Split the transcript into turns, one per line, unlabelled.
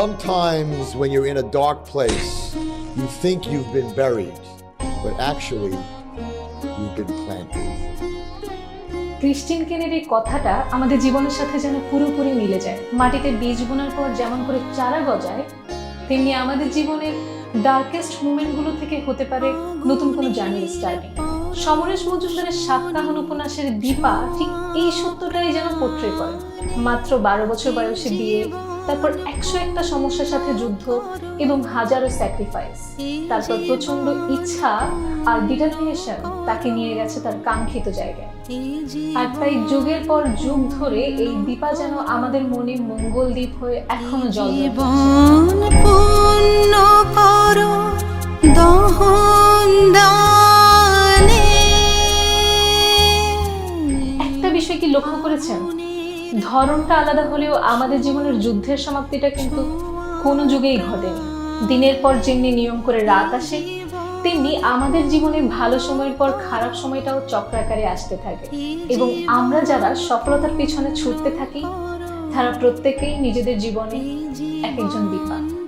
Sometimes when you're in a dark place, you think you've been buried, but actually, you've been planted.
কেনের এই কথাটা আমাদের জীবনের সাথে যেন পুরোপুরি মিলে যায়। মাটিতে বীজ বোনার পর যেমন করে চারা গজায় তেমনি আমাদের জীবনের ডার্কেস্ট মুমেন্টগুলো থেকে হতে পারে নতুন কোনো জার্নির স্টার্টিং সমরেশ মজুমদারের সাতকাহন উপন্যাসের দীপা ঠিক এই সত্যটাই যেন পোট্রে করে। মাত্র বারো বছর বয়সে বিয়ে তারপর একশো একটা সমস্যার সাথে যুদ্ধ এবং হাজারো স্যাক্রিফাইস তারপর প্রচণ্ড ইচ্ছা আর ডিটারমিনেশন তাকে নিয়ে গেছে তার কাঙ্ক্ষিত জায়গায়। আর তাই যুগের পর যুগ ধরে এই দীপা যেন আমাদের মনে মঙ্গল দ্বীপ হয়ে এখনও জল একটা বিষয় কি লক্ষ্য করেছেন? ধরনটা আলাদা হলেও আমাদের জীবনের যুদ্ধের সমাপ্তিটা কিন্তু কোনো যুগেই ঘটেনি। দিনের পর যেমনি নিয়ম করে রাত আসে, তেমনি আমাদের জীবনে ভালো সময়ের পর খারাপ সময়টাও চক্রাকারে আসতে থাকে। এবং আমরা যারা সফলতার পিছনে ছুটতে থাকি, তারা প্রত্যেকেই নিজেদের জীবনে এক একজন দীপা